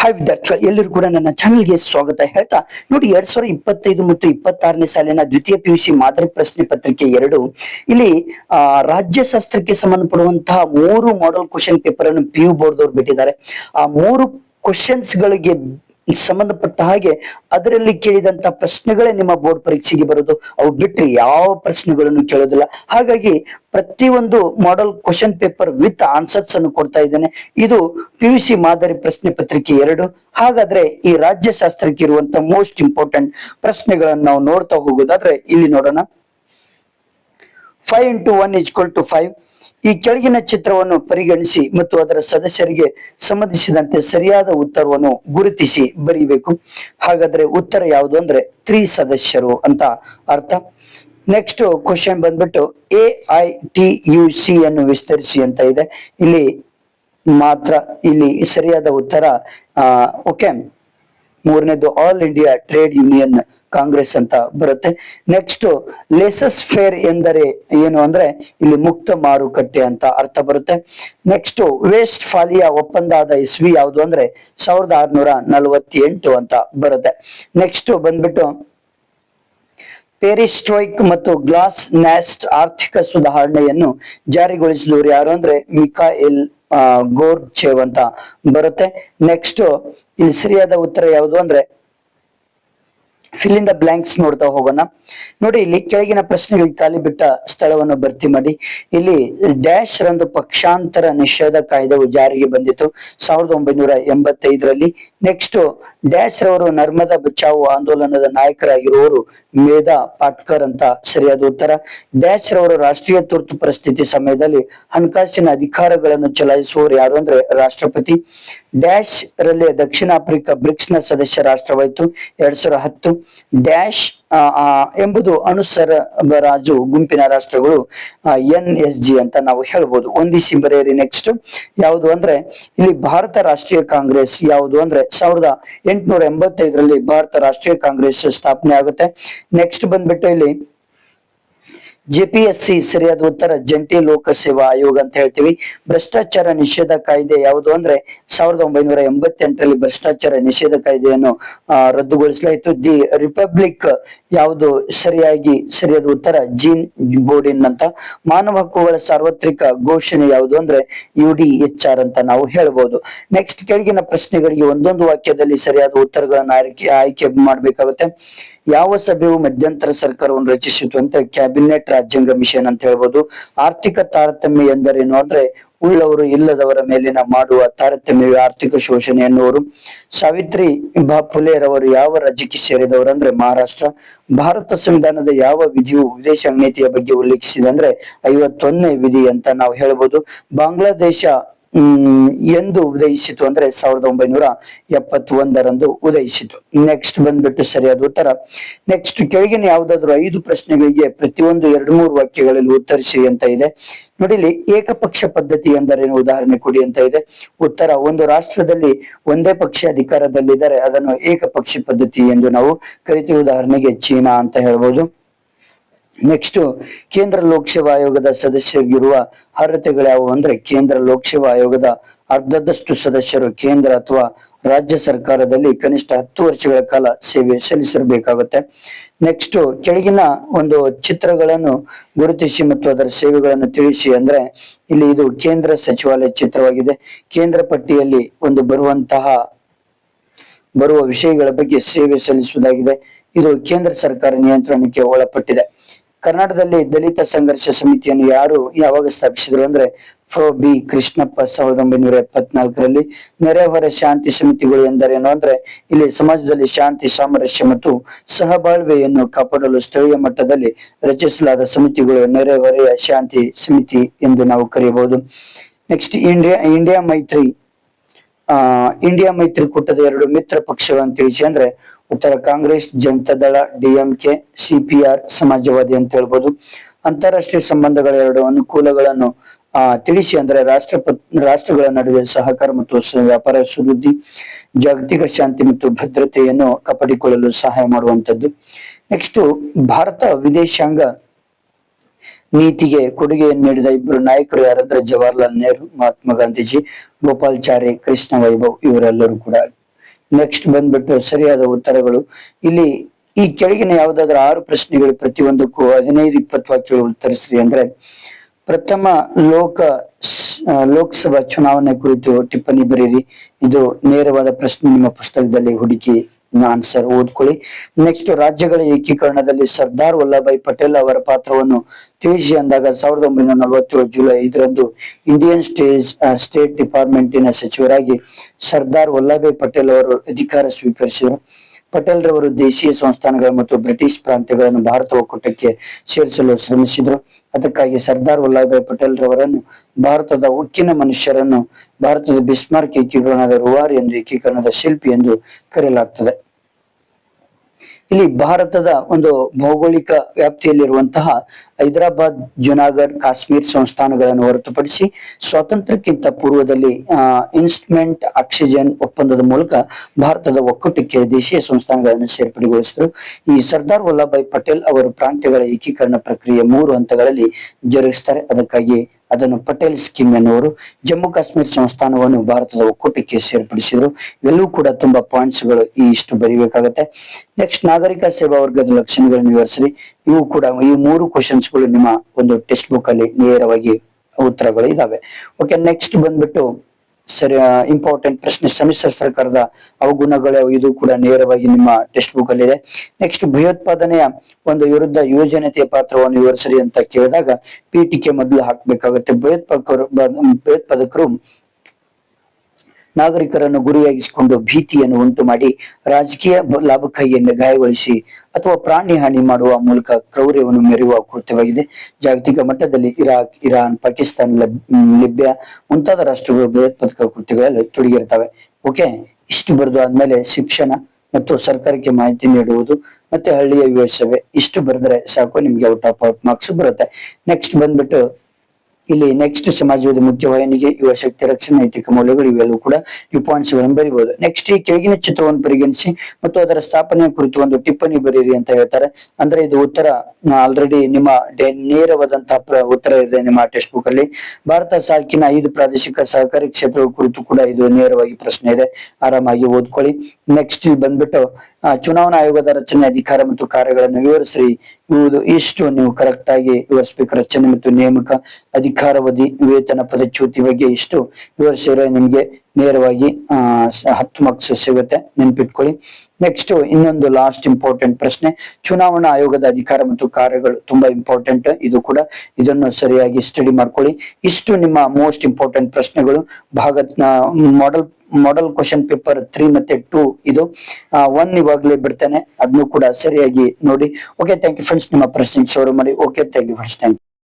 Hi ವಿದ್ಯಾರ್ಥಿಗಳ ಎಲ್ಲರೂ ಕೂಡ ನನ್ನ ಚಾನೆಲ್ಗೆ ಸ್ವಾಗತ. ಹೇಳ್ತಾ, ನೋಡಿ, ಎರಡ್ ಸಾವಿರದ ಇಪ್ಪತ್ತೈದು ಮತ್ತು ಇಪ್ಪತ್ತಾರನೇ ಸಾಲಿನ ದ್ವಿತೀಯ ಪಿ ಯು ಸಿ ಮಾದರಿ ಪ್ರಶ್ನೆ ಪತ್ರಿಕೆ ಎರಡು. ಇಲ್ಲಿ, ಆ, ರಾಜ್ಯಶಾಸ್ತ್ರಕ್ಕೆ ಸಂಬಂಧಪಡುವಂತಹ ಮೂರು ಮಾಡೆಲ್ ಕ್ವಶನ್ ಪೇಪರ್ ಅನ್ನು ಪಿ ಯು ಬೋರ್ಡ್ ಅವರು ಬಿಟ್ಟಿದ್ದಾರೆ. ಆ ಮೂರು ಕ್ವಶನ್ಸ್ ಗಳಿಗೆ ಸಂಬಂಧಪಟ್ಟ ಹಾಗೆ ಅದರಲ್ಲಿ ಕೇಳಿದಂತ ಪ್ರಶ್ನೆಗಳೇ ನಿಮ್ಮ ಬೋರ್ಡ್ ಪರೀಕ್ಷೆಗೆ ಬರೋದು. ಅವು ಬಿಟ್ಟರೆ ಯಾವ ಪ್ರಶ್ನೆಗಳನ್ನು ಕೇಳೋದಿಲ್ಲ. ಹಾಗಾಗಿ ಪ್ರತಿಯೊಂದು model question paper with answers ಅನ್ನು ಕೊಡ್ತಾ ಇದ್ದೇನೆ. ಇದು ಪಿ ಯು ಸಿ ಮಾದರಿ ಪ್ರಶ್ನೆ ಪತ್ರಿಕೆ ಎರಡು. ಹಾಗಾದ್ರೆ ಈ ರಾಜ್ಯಶಾಸ್ತ್ರಕ್ಕೆ ಇರುವಂತ ಮೋಸ್ಟ್ ಇಂಪಾರ್ಟೆಂಟ್ ಪ್ರಶ್ನೆಗಳನ್ನು ನಾವು ನೋಡ್ತಾ ಹೋಗೋದಾದ್ರೆ ಇಲ್ಲಿ ನೋಡೋಣ. Five into one is equal to five ಈ ಕೆಳಗಿನ ಚಿತ್ರವನ್ನು ಪರಿಗಣಿಸಿ ಮತ್ತು ಅದರ ಸದಸ್ಯರಿಗೆ ಸಂಬಂಧಿಸಿದಂತೆ ಸರಿಯಾದ ಉತ್ತರವನ್ನು ಗುರುತಿಸಿ ಬರೀಬೇಕು. ಹಾಗಾದ್ರೆ ಉತ್ತರ ಯಾವುದು ಅಂದ್ರೆ ತ್ರೀ ಸದಸ್ಯರು ಅಂತ ಅರ್ಥ. ನೆಕ್ಸ್ಟ್ ಕ್ವಶನ್ ಬಂದ್ಬಿಟ್ಟು A I T U C ಅನ್ನು ವಿಸ್ತರಿಸಿ ಅಂತ ಇದೆ. ಇಲ್ಲಿ ಮಾತ್ರ ಇಲ್ಲಿ ಸರಿಯಾದ ಉತ್ತರ ಓಕೆ ಮೂರನೇದು all India trade union Congress ಅಂತ ಬರುತ್ತೆ. ನೆಕ್ಸ್ಟ್ ಲೇಸಸ್ ಫೇರ್ ಎಂದರೆ ಏನು ಅಂದ್ರೆ ಇಲ್ಲಿ ಮುಕ್ತ ಮಾರುಕಟ್ಟೆ ಅಂತ ಅರ್ಥ ಬರುತ್ತೆ. ನೆಕ್ಸ್ಟ್ ವೇಸ್ಟ್ ಫಾಲಿಯಾ ಒಪ್ಪಂದ ಆದ ಇಸ್ವಿ ಯಾವುದು ಅಂದ್ರೆ ಸಾವಿರದ ಆರ್ನೂರ ನಲವತ್ತೆಂಟು ಅಂತ ಬರುತ್ತೆ. ನೆಕ್ಸ್ಟ್ ಬಂದ್ಬಿಟ್ಟು ಪೆರಿಸ್ಟ್ರೋಯ್ಕ್ ಮತ್ತು ಗ್ಲಾಸ್ ನ್ಯಾಸ್ಟ್ ಆರ್ಥಿಕ ಸುಧಾರಣೆಯನ್ನು ಜಾರಿಗೊಳಿಸಿದವರು ಯಾರು ಅಂದ್ರೆ ಮಿಕಾಎಲ್ ಗೋರ್ಚೇವ್ ಅಂತ ಬರುತ್ತೆ. ನೆಕ್ಸ್ಟ್ ಇಲ್ಲಿ ಸರಿಯಾದ ಉತ್ತರ ಯಾವುದು ಅಂದ್ರೆ ಫಿಲ್ ಇನ್ ದ ಬ್ಲಾಂಕ್ಸ್ ನೋಡ್ತಾ ಹೋಗೋಣ. ನೋಡಿ, ಇಲ್ಲಿ ಕೆಳಗಿನ ಪ್ರಶ್ನೆಗಳಿಗೆ ಖಾಲಿ ಬಿಟ್ಟ ಸ್ಥಳವನ್ನು ಭರ್ತಿ ಮಾಡಿ. ಇಲ್ಲಿ ಡ್ಯಾಶ್ ರಂದು ಪಕ್ಷಾಂತರ ನಿಷೇಧ ಕಾಯ್ದೆವು ಜಾರಿಗೆ ಬಂದಿತ್ತು. ಸಾವಿರದ ಒಂಬೈನೂರ ಎಂಬತ್ತೈದರಲ್ಲಿ ನೆಕ್ಸ್ಟ್ ಡ್ಯಾಶ್ ರವರು ನರ್ಮದಾ ಬಚಾವು ಆಂದೋಲನದ ನಾಯಕರಾಗಿರುವವರು ಮೇಧಾ ಪಾಟ್ಕರ್ ಅಂತ ಸರಿಯಾದ ಉತ್ತರ. ಡ್ಯಾಶ್ ರವರು ರಾಷ್ಟ್ರೀಯ ತುರ್ತು ಪರಿಸ್ಥಿತಿ ಸಮಯದಲ್ಲಿ ಹಣಕಾಸಿನ ಅಧಿಕಾರಗಳನ್ನು ಚಲಾಯಿಸುವವರು ಯಾರು ಅಂದ್ರೆ ರಾಷ್ಟ್ರಪತಿ. ಡ್ಯಾಶ್ ರಲ್ಲೇ ದಕ್ಷಿಣ ಆಫ್ರಿಕಾ ಬ್ರಿಕ್ಸ್ನ ಸದಸ್ಯ ರಾಷ್ಟ್ರವಾಯಿತು. ಎರಡ್ ಸಾವಿರದ ಹತ್ತು ಡ್ಯಾಶ್ ಎಂಬುದು ಆ, ಎಂಬುದು ಅನುಸರಬರಾಜು ಗುಂಪಿನ ರಾಷ್ಟ್ರಗಳು ಎನ್ ಎಸ್ ಜಿ ಅಂತ ನಾವು ಹೇಳ್ಬೋದು. ಒಂದಿಸಿ ಬರೆಯಿರಿ ನೆಕ್ಸ್ಟ್ ಯಾವುದು ಅಂದ್ರೆ ಇಲ್ಲಿ ಭಾರತ ರಾಷ್ಟ್ರೀಯ ಕಾಂಗ್ರೆಸ್ ಯಾವುದು ಅಂದ್ರೆ ಸಾವಿರದ ಎಂಟುನೂರ ಎಂಬತ್ತೈದರಲ್ಲಿ ಭಾರತ ರಾಷ್ಟ್ರೀಯ ಕಾಂಗ್ರೆಸ್ ಸ್ಥಾಪನೆ ಆಗುತ್ತೆ. ನೆಕ್ಸ್ಟ್ ಬಂದ್ಬಿಟ್ಟು ಇಲ್ಲಿ ಜೆ ಪಿ ಎಸ್ ಸಿ ಸರಿಯಾದ ಉತ್ತರ, ಜಂಟಿ ಲೋಕಸೇವಾ ಆಯೋಗ ಅಂತ ಹೇಳ್ತೀವಿ. ಭ್ರಷ್ಟಾಚಾರ ನಿಷೇಧ ಕಾಯ್ದೆ ಯಾವುದು ಅಂದ್ರೆ ಸಾವಿರದ ಒಂಬೈನೂರ ಎಂಬತ್ತೆಂಟರಲ್ಲಿ ಭ್ರಷ್ಟಾಚಾರ ನಿಷೇಧ ಕಾಯ್ದೆಯನ್ನು ರದ್ದುಗೊಳಿಸಲಾಯಿತು. ದಿ ರಿಪಬ್ಲಿಕ್ ಯಾವುದು ಸರಿಯಾಗಿ, ಸರಿಯಾದ ಉತ್ತರ, ಜೀನ್ ಬೋರ್ಡಿನ್ ಅಂತ. ಮಾನವ ಹಕ್ಕುಗಳ ಸಾರ್ವತ್ರಿಕ ಘೋಷಣೆ ಯಾವುದು ಅಂದ್ರೆ ಯು ಡಿ ಎಚ್ ಆರ್ ಅಂತ ನಾವು ಹೇಳಬಹುದು ನೆಕ್ಸ್ಟ್ ಕೆಳಗಿನ ಪ್ರಶ್ನೆಗಳಿಗೆ ಒಂದೊಂದು ವಾಕ್ಯದಲ್ಲಿ ಸರಿಯಾದ ಉತ್ತರಗಳನ್ನು ಆಯ್ಕೆ ಆಯ್ಕೆ ಮಾಡ್ಬೇಕಾಗುತ್ತೆ. ಯಾವ ಸಭೆಯು ಮಧ್ಯಂತರ ಸರ್ಕಾರವನ್ನು ರಚಿಸಿತು ಅಂತ ಕ್ಯಾಬಿನೆಟ್ ರಾಜ್ಯಾಂಗ ಮಿಷನ್ ಅಂತ ಹೇಳ್ಬೋದು. ಆರ್ಥಿಕ ತಾರತಮ್ಯ ಎಂದರೇನು? ಅಂದ್ರೆ ಉಳ್ಳವರು ಇಲ್ಲದವರ ಮೇಲಿನ ಮಾಡುವ ತಾರತಮ್ಯ ಆರ್ಥಿಕ ಶೋಷಣೆ ಎನ್ನುವರು. ಸಾವಿತ್ರಿ ಫುಲೆರವರು ಯಾವ ರಾಜ್ಯಕ್ಕೆ ಸೇರಿದವರು ಅಂದ್ರೆ ಮಹಾರಾಷ್ಟ್ರ. ಭಾರತ ಸಂವಿಧಾನದ ಯಾವ ವಿಧಿಯು ವಿದೇಶಾಂಗ ನೀತಿಯ ಬಗ್ಗೆ ಉಲ್ಲೇಖಿಸಿದೆ ಅಂದ್ರೆ ಐವತ್ತೊಂದನೇ ವಿಧಿ ಅಂತ ನಾವು ಹೇಳ್ಬೋದು. ಬಾಂಗ್ಲಾದೇಶ ಹ್ಮ್ ಎಂದು ಉದಯಿಸಿತು ಅಂದ್ರೆ ಸಾವಿರದ ಒಂಬೈನೂರ ಎಪ್ಪತ್ತೊಂದರಂದು ಉದಯಿಸಿತು. ನೆಕ್ಸ್ಟ್ ಬಂದ್ಬಿಟ್ಟು ಸರಿಯಾದ ಉತ್ತರ. ನೆಕ್ಸ್ಟ್ ಕೆಳಗಿನ ಯಾವುದಾದ್ರು ಐದು ಪ್ರಶ್ನೆಗಳಿಗೆ ಪ್ರತಿಯೊಂದು ಎರಡು ಮೂರು ವಾಕ್ಯಗಳಲ್ಲಿ ಉತ್ತರಿಸಿ ಅಂತ ಇದೆ. ನೋಡಿಲಿ ಏಕಪಕ್ಷ ಪದ್ಧತಿ ಎಂದರೇನು? ಉದಾಹರಣೆ ಕೊಡಿ ಅಂತ ಇದೆ. ಉತ್ತರ, ಒಂದು ರಾಷ್ಟ್ರದಲ್ಲಿ ಒಂದೇ ಪಕ್ಷ ಅಧಿಕಾರದಲ್ಲಿದ್ದರೆ ಅದನ್ನು ಏಕಪಕ್ಷಿ ಪದ್ಧತಿ ಎಂದು ನಾವು ಕರಿತೀವಿ. ಉದಾಹರಣೆಗೆ ಚೀನಾ ಅಂತ ಹೇಳ್ಬೋದು. ನೆಕ್ಸ್ಟ್ ಕೇಂದ್ರ ಲೋಕಸೇವಾ ಆಯೋಗದ ಸದಸ್ಯರಿಗಿರುವ ಅರ್ಹತೆಗಳು ಯಾವುವು ಅಂದ್ರೆ ಕೇಂದ್ರ ಲೋಕಸೇವಾ ಆಯೋಗದ ಅರ್ಧದಷ್ಟು ಸದಸ್ಯರು ಕೇಂದ್ರ ಅಥವಾ ರಾಜ್ಯ ಸರ್ಕಾರದಲ್ಲಿ ಕನಿಷ್ಠ ಹತ್ತು ವರ್ಷಗಳ ಕಾಲ ಸೇವೆ ಸಲ್ಲಿಸಿರಬೇಕಾಗುತ್ತೆ ನೆಕ್ಸ್ಟ್ ಕೆಳಗಿನ ಒಂದು ಚಿತ್ರಗಳನ್ನು ಗುರುತಿಸಿ ಮತ್ತು ಅದರ ಸೇವೆಗಳನ್ನು ತಿಳಿಸಿ ಅಂದ್ರೆ ಇಲ್ಲಿ ಇದು ಕೇಂದ್ರ ಸಚಿವಾಲಯ ಚಿತ್ರವಾಗಿದೆ ಕೇಂದ್ರ ಪಟ್ಟಿಯಲ್ಲಿ ಒಂದು ಬರುವಂತಹ ಬರುವ ವಿಷಯಗಳ ಬಗ್ಗೆ ಸೇವೆ ಸಲ್ಲಿಸುವುದಾಗಿದೆ ಇದು ಕೇಂದ್ರ ಸರ್ಕಾರ ನಿಯಂತ್ರಣಕ್ಕೆ ಒಳಪಟ್ಟಿದೆ ಕರ್ನಾಟಕದಲ್ಲಿ ದಲಿತ ಸಂಘರ್ಷ ಸಮಿತಿಯನ್ನು ಯಾರು ಯಾವಾಗ ಸ್ಥಾಪಿಸಿದ್ರು ಅಂದ್ರೆ ಪ್ರೊ ಬಿ ಕೃಷ್ಣಪ್ಪ ಸಾವಿರದ ಒಂಬೈನೂರ ಎಪ್ಪತ್ನಾಲ್ಕರಲ್ಲಿ ನೆರೆಹೊರೆ ಶಾಂತಿ ಸಮಿತಿಗಳು ಎಂದರೇನು ಅಂದ್ರೆ ಇಲ್ಲಿ ಸಮಾಜದಲ್ಲಿ ಶಾಂತಿ, ಸಾಮರಸ್ಯ ಮತ್ತು ಸಹಬಾಳ್ವೆಯನ್ನು ಕಾಪಾಡಲು ಸ್ಥಳೀಯ ಮಟ್ಟದಲ್ಲಿ ರಚಿಸಲಾದ ಸಮಿತಿಗಳು ನೆರೆಹೊರೆಯ ಶಾಂತಿ ಸಮಿತಿ ಎಂದು ನಾವು ಕರೆಯಬಹುದು. ನೆಕ್ಸ್ಟ್ ಇಂಡಿಯಾ ಇಂಡಿಯಾ ಮೈತ್ರಿ ಆ ಇಂಡಿಯಾ ಮೈತ್ರಿಕೂಟದ ಎರಡು ಮಿತ್ರ ಪಕ್ಷಗಳನ್ನು ತಿಳಿಸಿ ಅಂದ್ರೆ ಉತ್ತರ ಕಾಂಗ್ರೆಸ್ ಜನತಾದಳ ಡಿಎಂಕೆ ಸಿಪಿಆರ್ ಸಮಾಜವಾದಿ ಅಂತ ಹೇಳ್ಬೋದು. ಅಂತಾರಾಷ್ಟ್ರೀಯ ಸಂಬಂಧಗಳ ಎರಡು ಅನುಕೂಲಗಳನ್ನು, ಆ, ತಿಳಿಸಿ ಅಂದ್ರೆ ರಾಷ್ಟ್ರ ರಾಷ್ಟ್ರಗಳ ನಡುವೆ ಸಹಕಾರ ಮತ್ತು ವ್ಯಾಪಾರ ಸುವೃದ್ಧಿ, ಜಾಗತಿಕ ಶಾಂತಿ ಮತ್ತು ಭದ್ರತೆಯನ್ನು ಕಾಪಾಡಿಕೊಳ್ಳಲು ಸಹಾಯ ಮಾಡುವಂತದ್ದು ನೆಕ್ಸ್ಟ್ ಭಾರತ ವಿದೇಶಾಂಗ ನೀತಿಗೆ ಕೊಡುಗೆಯನ್ನು ನೀಡಿದ ಇಬ್ಬರು ನಾಯಕರು ಯಾರಂದ್ರೆ ಜವಾಹರ್ಲಾಲ್ ನೆಹರು, ಮಹಾತ್ಮ ಗಾಂಧೀಜಿ, ಗೋಪಾಲ್ಚಾರಿ, ಕೃಷ್ಣ ವೈಭವ್ ಇವರೆಲ್ಲರೂ ಕೂಡ. ನೆಕ್ಸ್ಟ್ ಬಂದ್ಬಿಟ್ಟು ಸರಿಯಾದ ಉತ್ತರಗಳು. ಇಲ್ಲಿ ಈ ಕೆಳಗಿನ ಯಾವ್ದಾದ್ರು ಆರು ಪ್ರಶ್ನೆಗಳು ಪ್ರತಿಯೊಂದಕ್ಕೂ ಹದಿನೈದು, ಇಪ್ಪತ್ತು ವಾಕ್ಯಗಳು ಉತ್ತರಿಸ್ರಿ ಅಂದ್ರೆ, ಪ್ರಥಮ ಲೋಕ ಲೋಕಸಭಾ ಚುನಾವಣೆ ಕುರಿತು ಟಿಪ್ಪಣಿ ಬರೀರಿ. ಇದು ನೇರವಾದ ಪ್ರಶ್ನೆ ನಿಮ್ಮ ಪುಸ್ತಕದಲ್ಲಿ ಹುಡುಕಿ ಆನ್ಸರ್ ಓದ್ಕೊಳ್ಳಿ. ನೆಕ್ಸ್ಟ್ ರಾಜ್ಯಗಳ ಏಕೀಕರಣದಲ್ಲಿ ಸರ್ದಾರ್ ವಲ್ಲಭಾಯ್ ಪಟೇಲ್ ಅವರ ಪಾತ್ರವನ್ನು ತಿಳಿಸಿ ಅಂದಾಗ ಸಾವಿರದ ಒಂಬೈನೂರ ನಲವತ್ತೇಳು ಜುಲೈ ಐದರಂದು ಇಂಡಿಯನ್ ಸ್ಟೇಜ್ ಸ್ಟೇಟ್ ಡಿಪಾರ್ಟ್ಮೆಂಟಿನ ಸಚಿವರಾಗಿ ಸರ್ದಾರ್ ವಲ್ಲಭಾಯ್ ಪಟೇಲ್ ಅವರು ಅಧಿಕಾರ ಸ್ವೀಕರಿಸಿದರು. ಪಟೇಲ್ ರವರು ದೇಶೀಯ ಸಂಸ್ಥಾನಗಳು ಮತ್ತು ಬ್ರಿಟಿಷ್ ಪ್ರಾಂತ್ಯಗಳನ್ನು ಭಾರತ ಒಕ್ಕೂಟಕ್ಕೆ ಸೇರಿಸಲು ಶ್ರಮಿಸಿದರು. ಅದಕ್ಕಾಗಿ ಸರ್ದಾರ್ ವಲ್ಲಭಭಾಯಿ ಪಟೇಲ್ ರವರನ್ನು ಭಾರತದ ಉಕ್ಕಿನ ಮನುಷ್ಯರನ್ನು, ಭಾರತದ ಬಿಸ್ಮಾರ್ಕ್ ಏಕೀಕರಣದ ರುವಾರ್ ಎಂದು ಏಕೀಕರಣದ ಶಿಲ್ಪಿ ಎಂದು ಕರೆಯಲಾಗ್ತದೆ. ಇಲ್ಲಿ ಭಾರತದ ಒಂದು ಭೌಗೋಳಿಕ ವ್ಯಾಪ್ತಿಯಲ್ಲಿರುವಂತಹ ಹೈದರಾಬಾದ್, ಜುನಾಗರ್, ಕಾಶ್ಮೀರ್ ಸಂಸ್ಥಾನಗಳನ್ನು ಹೊರತುಪಡಿಸಿ ಸ್ವಾತಂತ್ರ್ಯಕ್ಕಿಂತ ಪೂರ್ವದಲ್ಲಿ ಇನ್ಸ್ಟ್ಮೆಂಟ್ ಆಕ್ಸಿಜನ್ ಒಪ್ಪಂದದ ಮೂಲಕ ಭಾರತದ ಒಕ್ಕೂಟಕ್ಕೆ ದೇಶೀಯ ಸಂಸ್ಥಾನಗಳನ್ನು ಸೇರ್ಪಡೆಗೊಳಿಸಿದರು. ಈ ಸರ್ದಾರ್ ವಲ್ಲಭಾಯ್ ಪಟೇಲ್ ಅವರು ಪ್ರಾಂತ್ಯಗಳ ಏಕೀಕರಣ ಪ್ರಕ್ರಿಯೆ ಮೂರು ಹಂತಗಳಲ್ಲಿ ಜರುಗಿಸ್ತಾರೆ. ಅದಕ್ಕಾಗಿ ಅದನ್ನು ಪಟೇಲ್ ಸ್ಕೀಮ್ ಎನ್ನುವರು ಜಮ್ಮು ಕಾಶ್ಮೀರ ಸಂಸ್ಥಾನವನ್ನು ಭಾರತದ ಒಕ್ಕೂಟಕ್ಕೆ ಸೇರ್ಪಡಿಸಿದರು. ಇವೆಲ್ಲವೂ ಕೂಡ ತುಂಬಾ ಪಾಯಿಂಟ್ಸ್ಗಳು ಈ ಇಷ್ಟು ಬರಿಬೇಕಾಗತ್ತೆ. ನೆಕ್ಸ್ಟ್ ನಾಗರಿಕ ಸೇವಾ ವರ್ಗದ ಲಕ್ಷಣಗಳನ್ನು ವಿವರಿಸಿ ಇವು ಕೂಡ ಈ ಮೂರು ಕ್ವಶನ್ಸ್ಗಳು ನಿಮ್ಮ ಒಂದು ಟೆಕ್ಸ್ಟ್ ಬುಕ್ ಅಲ್ಲಿ ನೇರವಾಗಿ ಉತ್ತರಗಳು ಇದಾವೆ. ಓಕೆ ನೆಕ್ಸ್ಟ್ ಬಂದ್ಬಿಟ್ಟು ಸರಿ ಇಂಪಾರ್ಟೆಂಟ್ ಪ್ರಶ್ನೆ ಸಮ್ಮಿಶ್ರ ಸರ್ಕಾರದ ಅವಗುಣಗಳು, ಇದು ಕೂಡ ನೇರವಾಗಿ ನಿಮ್ಮ ಟೆಕ್ಸ್ಟ್ ಬುಕ್ ಅಲ್ಲಿ ಇದೆ ನೆಕ್ಸ್ಟ್ ಭಯೋತ್ಪಾದನೆಯ ಒಂದು ವಿರುದ್ಧ ಯುವಜನತೆಯ ಪಾತ್ರವನ್ನು ವಿವರಿಸಲಿ ಅಂತ ಕೇಳಿದಾಗ ಪೀಠಿಕೆ ಮೊದಲು ಹಾಕ್ಬೇಕಾಗುತ್ತೆ. ಭಯೋತ್ಪಾದಕರು ಭಯೋತ್ಪಾದಕರು ನಾಗರಿಕರನ್ನು ಗುರಿಯಾಗಿಸಿಕೊಂಡು ಭೀತಿಯನ್ನು ಉಂಟು ಮಾಡಿ ರಾಜಕೀಯ ಲಾಭ ಲಾಭಕ್ಕಾಗಿ ಗಾಯಗೊಳಿಸಿ ಅಥವಾ ಪ್ರಾಣಿ ಹಾನಿ ಮಾಡುವ ಮೂಲಕ ಕ್ರೌರ್ಯವನ್ನು ಮೆರೆಯುವ ಕೃತ್ಯವಾಗಿದೆ. ಜಾಗತಿಕ ಮಟ್ಟದಲ್ಲಿ ಇರಾಕ್, ಇರಾನ್, ಪಾಕಿಸ್ತಾನ ಲಿಬ್ಯಾ ಮುಂತಾದ ರಾಷ್ಟ್ರಗಳು ಭಯೋತ್ಪಾದಕ ಕೃತ್ಯಗಳಲ್ಲಿ ತೊಡಗಿರ್ತವೆ ಓಕೆ, ಇಷ್ಟು ಬರೆದು ಆದ್ಮೇಲೆ ಶಿಕ್ಷಣ ಮತ್ತು ಸರ್ಕಾರಕ್ಕೆ ಮಾಹಿತಿ ನೀಡುವುದು ಮತ್ತೆ ಹಳ್ಳಿಯ ವ್ಯವಸ್ಥೆ ಇಷ್ಟು ಬರೆದ್ರೆ ಸಾಕು, ನಿಮ್ಗೆ ಔಟ್ ಆಫ್ ಮಾರ್ಕ್ಸ್ ಬರುತ್ತೆ. ನೆಕ್ಸ್ಟ್ ಬಂದ್ಬಿಟ್ಟು ಇಲ್ಲಿ ನೆಕ್ಸ್ಟ್ ಸಮಾಜವಾದ ಮುಖ್ಯವಾಹಿನಿಗೆ ಯುವ ಶಕ್ತಿ, ರಕ್ಷಣೆ ನೈತಿಕ ಮೌಲ್ಯಗಳು ಇವೆಲ್ಲವೂ ಕೂಡ ಈ ಪಾಯಿಂಟ್ಸ್ಗಳನ್ನು ಬರೀಬಹುದು ನೆಕ್ಸ್ಟ್ ಈ ಕೆಳಗಿನ ಚಿತ್ರವನ್ನು ಪರಿಗಣಿಸಿ ಮತ್ತು ಅದರ ಸ್ಥಾಪನೆಯ ಕುರಿತು ಒಂದು ಟಿಪ್ಪಣಿ ಬರೀರಿ ಅಂತ ಹೇಳ್ತಾರೆ. ಅಂದ್ರೆ ಇದು ಉತ್ತರ ಆಲ್ರೆಡಿ ನಿಮ್ಮ ನೇರವಾದಂತಹ ಉತ್ತರ ಇದೆ ನಿಮ್ಮ ಟೆಕ್ಸ್ಟ್ ಬುಕ್ ಅಲ್ಲಿ. ಭಾರತ ಸಾರ್ಕಿನ ಐದು ಪ್ರಾದೇಶಿಕ ಸಹಕಾರಿ ಕ್ಷೇತ್ರಗಳ ಕುರಿತು ಕೂಡ ಇದು ನೇರವಾಗಿ ಪ್ರಶ್ನೆ ಇದೆ. ಆರಾಮಾಗಿ ಓದ್ಕೊಳ್ಳಿ. ನೆಕ್ಸ್ಟ್ ಇಲ್ಲಿ ಬಂದ್ಬಿಟ್ಟು ಚುನಾವಣಾ ಆಯೋಗದ ರಚನೆ, ಅಧಿಕಾರ ಮತ್ತು ಕಾರ್ಯಗಳನ್ನು ವಿವರಿಸಿ ಇವುದು ಇಷ್ಟು. ನೀವು ಕರೆಕ್ಟ್ ಆಗಿ ವಿವರಿಸಬೇಕು. ರಚನೆ ಮತ್ತು ನೇಮಕ ಅಧಿಕಾರವಧಿ, ವೇತನ, ಪದಚ್ಯುತಿ ಬಗ್ಗೆ ಇಷ್ಟು ವಿವರಿಸಿದ್ರೆ ನಿಮ್ಗೆ ನೇರವಾಗಿ ಹತ್ತು ಮಾರ್ಕ್ಸ್ ಸಿಗುತ್ತೆ. ನೆನ್ಪಿಟ್ಕೊಳ್ಳಿ. ನೆಕ್ಸ್ಟ್ ಇನ್ನೊಂದು ಲಾಸ್ಟ್ ಇಂಪಾರ್ಟೆಂಟ್ ಪ್ರಶ್ನೆ. ಚುನಾವಣಾ ಆಯೋಗದ ಅಧಿಕಾರ ಮತ್ತು ಕಾರ್ಯಗಳು ತುಂಬಾ ಇಂಪಾರ್ಟೆಂಟ್ ಇದು ಕೂಡ ಇದನ್ನು ಸರಿಯಾಗಿ ಸ್ಟಡಿ ಮಾಡ್ಕೊಳ್ಳಿ. ಇಷ್ಟು ನಿಮ್ಮ ಮೋಸ್ಟ್ ಇಂಪಾರ್ಟೆಂಟ್ ಪ್ರಶ್ನೆಗಳು. ಭಾಗ model model question paper three ಮತ್ತೆ ಟೂ ಇದು. ಒನ್ ಇವಾಗಲೇ ಬಿಡ್ತೇನೆ. ಅದನ್ನು ಕೂಡ ಸರಿಯಾಗಿ ನೋಡಿ. ಓಕೆ ಥ್ಯಾಂಕ್ ಯು ಫ್ರೆಂಡ್ಸ್ ನಿಮ್ಮ ಪ್ರಶ್ನೆ ಶೋರು ಮಾಡಿ. Okay thank you friends thank